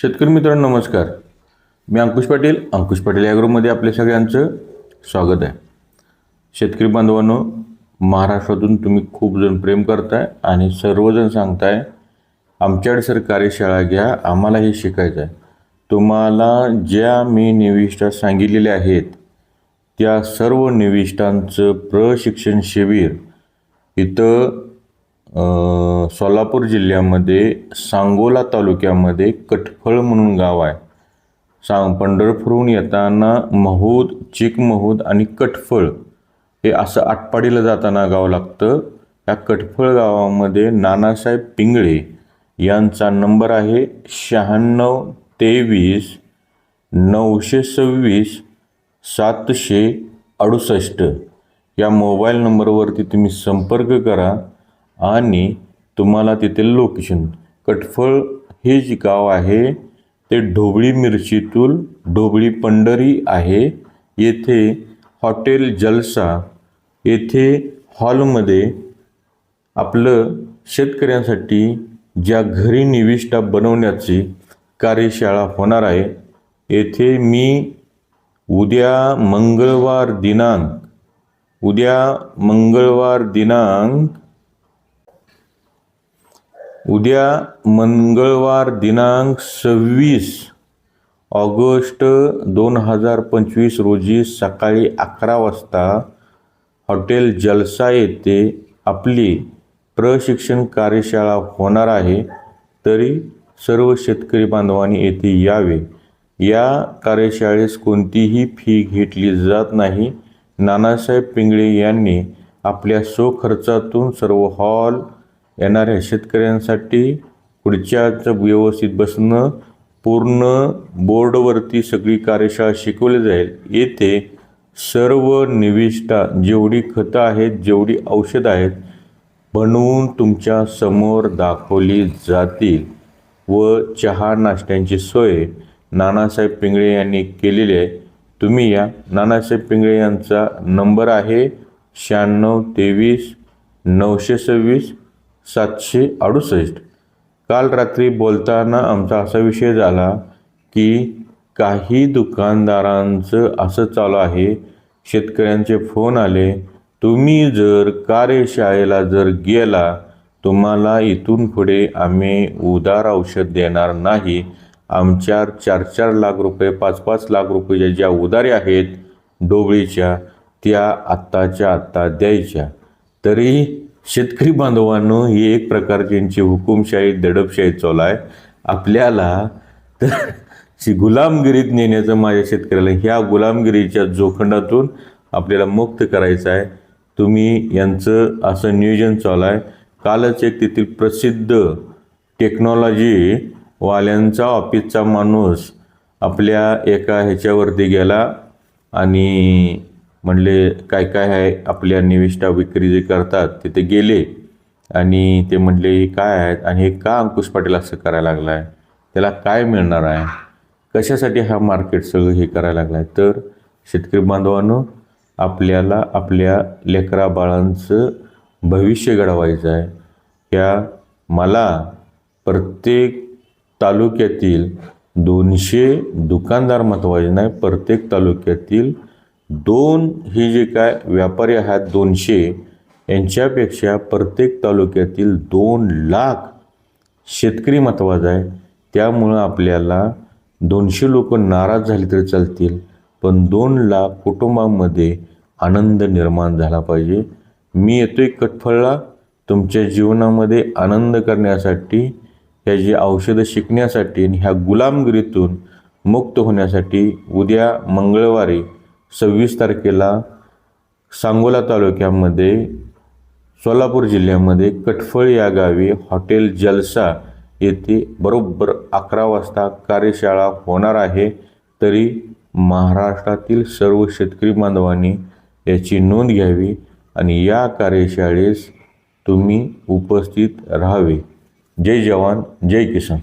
शेतकरी मित्रांनो नमस्कार. मी अंकुश पाटील अंकुश पाटील या ग्रुपमध्ये आपल्या सगळ्यांचं स्वागत आहे. शेतकरी बांधवांनो महाराष्ट्रातून तुम्ही खूप जण प्रेम करताय आणि सर्वजण सांगताय आमच्याकडे सर कार्यशाळा घ्या आम्हाला हे शिकायचं आहे तुम्हाला ज्या मी निविष्ठा सांगितलेल्या आहेत त्या सर्व निविष्ठांचं प्रशिक्षण शिबिर इथं सोलापूर जिल्ह्यामध्ये सांगोला तालुक्यामध्ये कटफळ म्हणून गाव आहे. सांग पंढरपूरहून येताना महूद चिकमहूद आणि कटफळ हे असं आटपाडीला जाताना गाव लागतं. या कटफळ गावामध्ये नानासाहेब पिंगळे यांचा नंबर आहे शहाण्णव तेवीस नऊशे सव्वीस सातशे अडुसष्ट. या मोबाईल नंबरवरती तुम्ही संपर्क करा. आणि तुम्हाला तिथे लोकेशन कटफळ हे जे गाव आहे ते ढोबळी मिरचीतून ढोबळी पंढरी आहे. येथे हॉटेल जलसा येथे हॉलमध्ये आपलं शेतकऱ्यांसाठी ज्या घरी निविष्ठा बनवण्याची कार्यशाळा होणार आहे येथे मी उद्या मंगळवार दिनांक उद्या मंगळवार दिनांक उद्या मंगळवार दिनांक सव्वीस ऑगस्ट दोन हजार पंचवीस रोजी सकाळी अकरा वाजता हॉटेल जलसा येथे आपली प्रशिक्षण कार्यशाळा होणार आहे. तरी सर्व शेतकरी बांधवांनी येथे यावे. या कार्यशाळेस कोणतीही फी घेतली जात नाही. नानासाहेब पिंगळे यांनी आपल्या स्वखर्चातून सर्व हॉल येणाऱ्या शेतकऱ्यांसाठी पुढच्याचं व्यवस्थित बसणं पूर्ण बोर्डवरती सगळी कार्यशाळा शिकवली जाईल. येथे सर्व निविष्ठा जेवढी खतं आहेत जेवढी औषधं आहेत बनवून तुमच्यासमोर दाखवली जातील व चहा नाश्त्यांची सोय नानासाहेब पिंगळे यांनी केलेली आहे. तुम्ही या. नानासाहेब पिंगळे यांचा नंबर आहे शहाण्णव तेवीस नऊशे सव्वीस सातशे अडुसष्ट. काल रात्री बोलताना आमचा असा विषय झाला की काही दुकानदारांचं असं चालू आहे शेतकऱ्यांचे फोन आले तुम्ही जर कार्यशाळेला जर गेला तुम्हाला इथून पुढे आम्ही उदार औषध देणार नाही. आमच्या चार चार लाख रुपये पाच पाच लाख रुपयाच्या ज्या उदारी आहेत डोबळीच्या त्या आत्ताच्या आत्ता द्यायच्या. तरी शेतकरी बांधवांनो ही एक प्रकारची यांची हुकुमशाही दडपशाही चालू आहे. आपल्याला तर शी गुलामगिरीत नेण्याचं माझ्या शेतकऱ्याला ह्या गुलामगिरीच्या जोखंडातून आपल्याला मुक्त करायचं आहे. तुम्ही यांचं असं नियोजन चालू आहे. कालच एक तेथील प्रसिद्ध टेक्नॉलॉजी वाल्यांचा ऑफिसचा माणूस आपल्या एका ह्याच्यावरती गेला आणि म्हणले काय काय आहे? आपल्या निविष्ठा विक्री जे करतात तिथे गेले. आणि ते म्हणले हे काय आहेत? आणि हे का अंकुश पाटील असं करायला लागला आहे त्याला काय मिळणार आहे? कशासाठी हा मार्केट सगळं हे करायला लागला आहे तर शेतकरी बांधवांनो आपल्याला आपल्या लेकरा बाळांचं भविष्य घडवायचं आहे. या मला प्रत्येक तालुक्यातील दोनशे दुकानदार महत्त्वाचे नाही प्रत्येक तालुक्यातील दोन हे जे काय व्यापारी आहेत दोनशे यांच्यापेक्षा प्रत्येक तालुक्यातील दोन लाख शेतकरी महत्त्वाचा आहे. त्यामुळं आपल्याला दोनशे लोक नाराज झाले तरी चालतील पण दोन लाख कुटुंबामध्ये आनंद निर्माण झाला पाहिजे. मी येतो एक कटफळला तुमच्या जीवनामध्ये आनंद करण्यासाठी ह्याची औषधं शिकण्यासाठी आणि ह्या गुलामगिरीतून मुक्त होण्यासाठी उद्या मंगळवारी सव्वीस तारखेला सांगोला तालुक्यामध्ये सोलापूर जिल्ह्यामध्ये कटफळ या गावी हॉटेल जलसा येथे बरोबर अकरा वाजता कार्यशाळा होणार आहे. तरी महाराष्ट्रातील सर्व शेतकरी बांधवांनी याची नोंद घ्यावी आणि या कार्यशाळेस तुम्ही उपस्थित राहावे. जय जवान जय किसान.